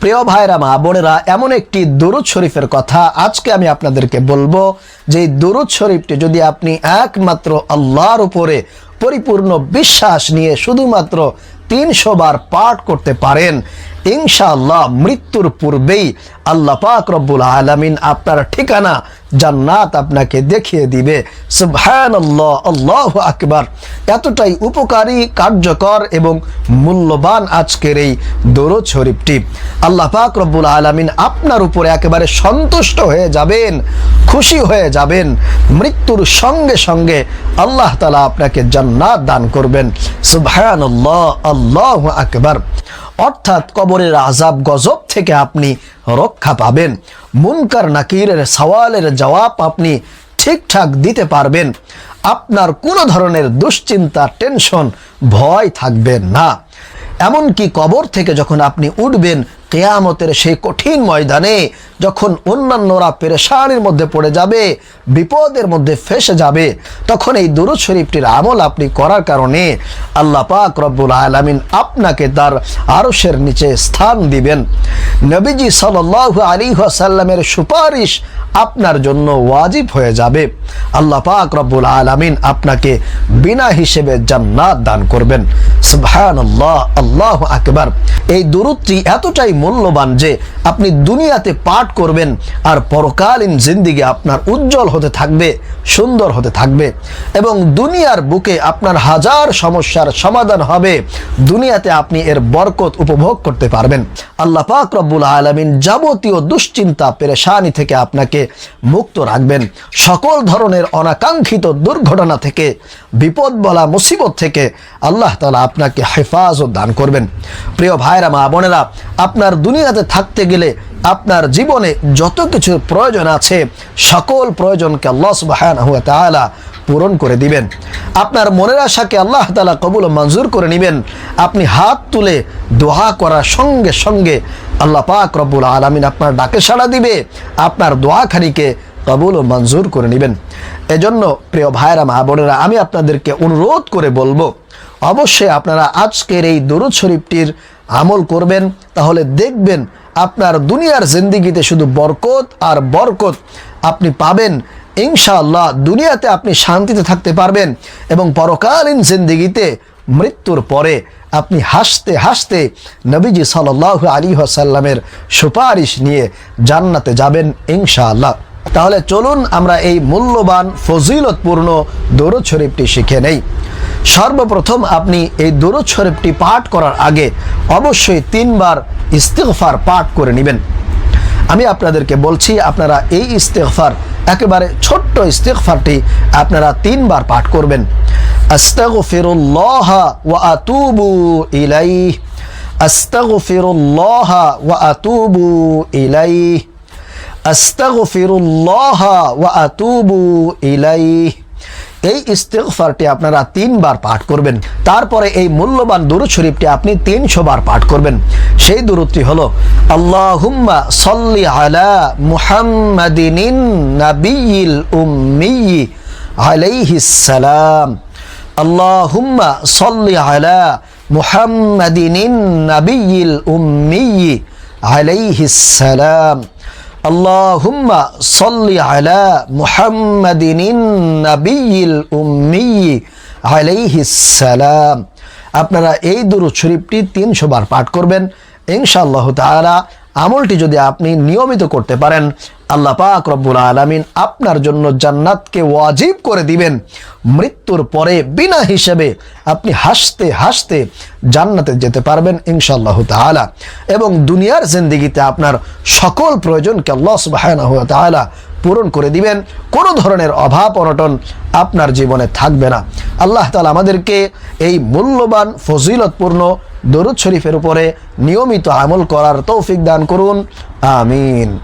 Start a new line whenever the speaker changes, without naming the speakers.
প্রিয় ভাইরা মা বোনেরা, এমন একটি দুরুদ শরীফের কথা আজকে আমি আপনাদেরকে বলব। যে দুরুদ শরীফটি যদি আপনি একমাত্র আল্লাহর উপরে পরিপূর্ণ বিশ্বাস নিয়ে শুধুমাত্র তিনশো বার পাঠ করতে পারেন, ইনশাআল্লাহ মৃত্যুর পূর্বেই আল্লাহ পাক রব্বুল আলমিন আপনার ঠিকানা জান্নাত আপনাকে দেখিয়ে দিবে। সুবহানাল্লাহ, আল্লাহু আকবার। এতটাই উপকারী, কার্যকর এবং মূল্যবান আজকের এই দরুদ শরীফটি। আল্লাহ পাক রব্বুল আলামিন আপনার উপরে একেবারে সন্তুষ্ট হয়ে যাবেন, খুশি হয়ে যাবেন। মৃত্যুর সঙ্গে সঙ্গে আল্লাহ তালা আপনাকে জান্নাত দান করবেন। সুবহানাল্লাহ, আল্লাহু আকবার। অর্থাৎ কবরের আজাব গজব থেকে আপনি রক্ষা পাবেন। মুনকার, নাকিরের সওয়ালের জবাব আপনি ঠিকঠাক দিতে পারবেন। আপনার কোনো ধরনের দুশ্চিন্তা, টেনশন, ভয় থাকবে না। এমনকি কবর থেকে যখন আপনি উঠবেন কেয়ামতের সেই কঠিন ময়দানে যখন অন্যান্যরা পেরেশানির মধ্যে পড়ে যাবে, বিপদের মধ্যে ফেসে যাবে, তখন এই দুরুদ শরীফটির আমল আপনি করার কারণে আল্লাহ পাক রব্বুল আলামিন আপনাকে তার আরশের নিচে স্থান দিবেন। নবীজি সাল্লাল্লাহু আলাইহি ওয়াসাল্লামের সুপারিশ আপনার জন্য ওয়াজিব হয়ে যাবে। আল্লাহ পাক রব্বুল আলামিন আপনাকে বিনা হিসেবে জান্নাত দান করবেন। সুবহানাল্লাহ, আল্লাহ আকবার। এই দুরুদটি এতটাই মূল্যবান যে আপনি দুনিয়াতে পাঠ করবেন আর পরকালীন জিন্দিগি আপনার উজ্জ্বল হতে থাকবে, সুন্দর হতে থাকবে এবং দুনিয়ার বুকে আপনার হাজার সমস্যার সমাধান হবে। দুনিয়াতে আপনি এর বরকত উপভোগ করতে পারবেন। আল্লাহ পাক রব্বুল আলমিন যাবতীয় দুশ্চিন্তা, পেরেশানি থেকে আপনাকে মুক্ত রাখবেন। সকল ধরনের অনাকাঙ্ক্ষিত দুর্ঘটনা থেকে, বিপদ বলা মুসিবত থেকে আল্লাহ তালা আপনাকে হেফাজত দান করবেন। প্রিয় ভাইরা, মা বোনেরা, আপনার দুনিয়াতে থাকতে গেলে আপনার জীবনে যত কিছু প্রয়োজন আছে, সকল প্রয়োজনকে আল্লাহ সুবহানাহু ওয়া তাআলা পূরণ করে দিবেন। আপনার মনের আশাকে আল্লাহ তালা কবুল মঞ্জুর করে নেবেন। আপনি হাত তুলে দোয়া করার সঙ্গে সঙ্গে আল্লাহ পাক রব্বুল আলমিন আপনার ডাকে সাড়া দিবে, আপনার দোয়াখানিকে কবুল ও মঞ্জুর করে নেবেন। এজন্য প্রিয় ভাইরা মা বোনেরা, আমি আপনাদেরকে অনুরোধ করে বলব, অবশ্যই আপনারা আজকের এই দরুদ শরীফটির আমল করবেন, তাহলে দেখবেন আপনার দুনিয়ার জিন্দিগিতে শুধু বরকত আর বরকত আপনি পাবেন। ইনশাআল্লাহ দুনিয়াতে আপনি শান্তিতে থাকতে পারবেন এবং পরকালীন জিন্দিগিতে মৃত্যুর পরে আপনি হাসতে হাসতে নবীজি সাল্লাহ আলী আসাল্লামের সুপারিশ নিয়ে জান্নাতে যাবেন ইনশাআল্লাহ। তাহলে চলুন আমরা এই মূল্যবান ফজিলতপূর্ণ দরুদ শরীফটি শিখে নেই। সর্বপ্রথম আপনি এই দরুদ শরীফটি পাঠ করার আগে অবশ্যই তিনবার ইস্তিগফার পাঠ করে নেবেন। আমি আপনাদেরকে বলছি, আপনারা এই ইস্তেগফার, একেবারে ছোট্ট ইস্তেগফারটি আপনারা তিনবার পাঠ করবেন। আস্তাগফিরুল্লাহ ওয়া আতুবু ইলাইহ। আস্তাগফিরুল্লাহ ওয়া আতুবু ইলাইহ। আস্তাগফিরুল্লাহ ওয়া আতুবু ইলাইহ। এই ইস্তেগফারটি আপনারা তিনবার পাঠ করবেন। তারপরে এই মূল্যবান দুরুদ শরীফটি আপনি তিনশো বার পাঠ করবেন। সেই দুরুদটি হলো, আল্লাহুম্মা সল্লি আলা মুহাম্মাদিনিন নাবিয়িল উম্মি আলাইহিস সালাম। আল্লাহুম্মা সল্লি আলা মুহাম্মাদিনিন নাবিয়িল উম্মি আলাইহিস সালাম। اللهم صل على محمد النبي الأمي عليه السلام আপনারা এই দুরুদ শরীফটি তিনশো বার পাঠ করবেন ইনশাআল্লাহ তাআলা আমলটি যদি আপনি নিয়মিত করতে পারেন আল্লাহ পাক রব্বুল আলামিন আপনার জন্য জান্নাতকে ওয়াজিব করে দিবেন। মৃত্যুর পরে বিনা হিসেবে আপনি হাসতে হাসতে জান্নাতে যেতে পারবেন ইনশাআল্লাহ তাআলা। এবং দুনিয়ার জিন্দিগিতে আপনার সকল প্রয়োজনকে আল্লাহ সুবহানাহু তাআলা পূরণ করে দিবেন। কোনো ধরনের অভাব, অনটন আপনার জীবনে থাকবে না। আল্লাহ তালা আমাদেরকে এই মূল্যবান, ফজিলতপূর্ণ দরুদ শরীফের উপরে নিয়মিত আমল করার তৌফিক দান করুন। আমিন।